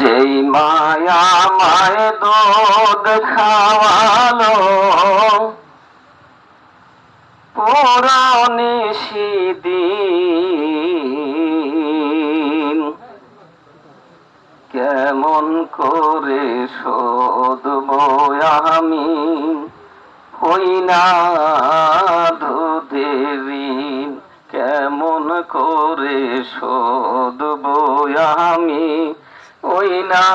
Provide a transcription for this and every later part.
যেই মায়া মায় দুধ খাওয়ালো। পুরানি দিন কেমন করে শোধব আমি? হই না দুধেরিন কেমন করে শোধব আমি? ওই না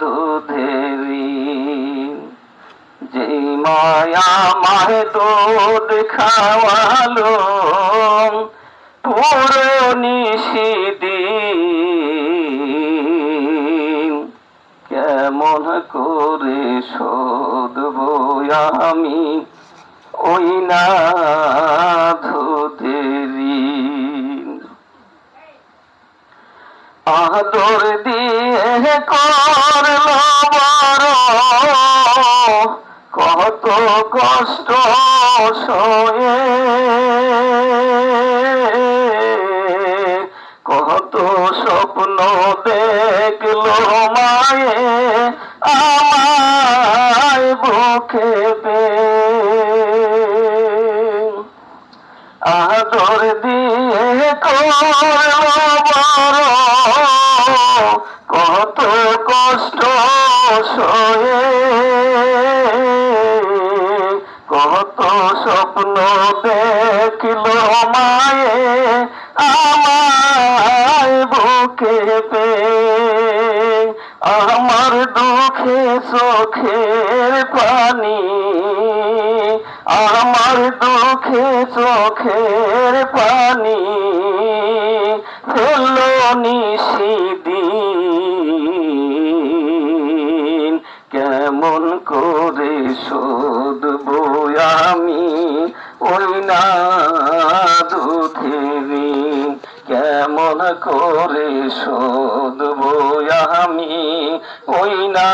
দুধেরিন যে মায়া মায় দুধ খাওয়ালো পুরো নিষিদিন কেমন করে শোধব আমি? ওই না আদর দিয়ে করল কত কষ্ট সয়ে। কত স্বপ্ন দেখল মায়ে আমায় বুকে আদর দিয়ে করল কত কষ্ট সয়ে, কত স্বপ্ন দেখল মায়ে আমায় বুকে পে আমার দুঃখে চোখের পানি, আমার দুঃখে চোখের পানি ফেলল নিশিদিন করে শোধব আমি। ওই না দুধেরি কেমন করে শোধব আমি? ওই না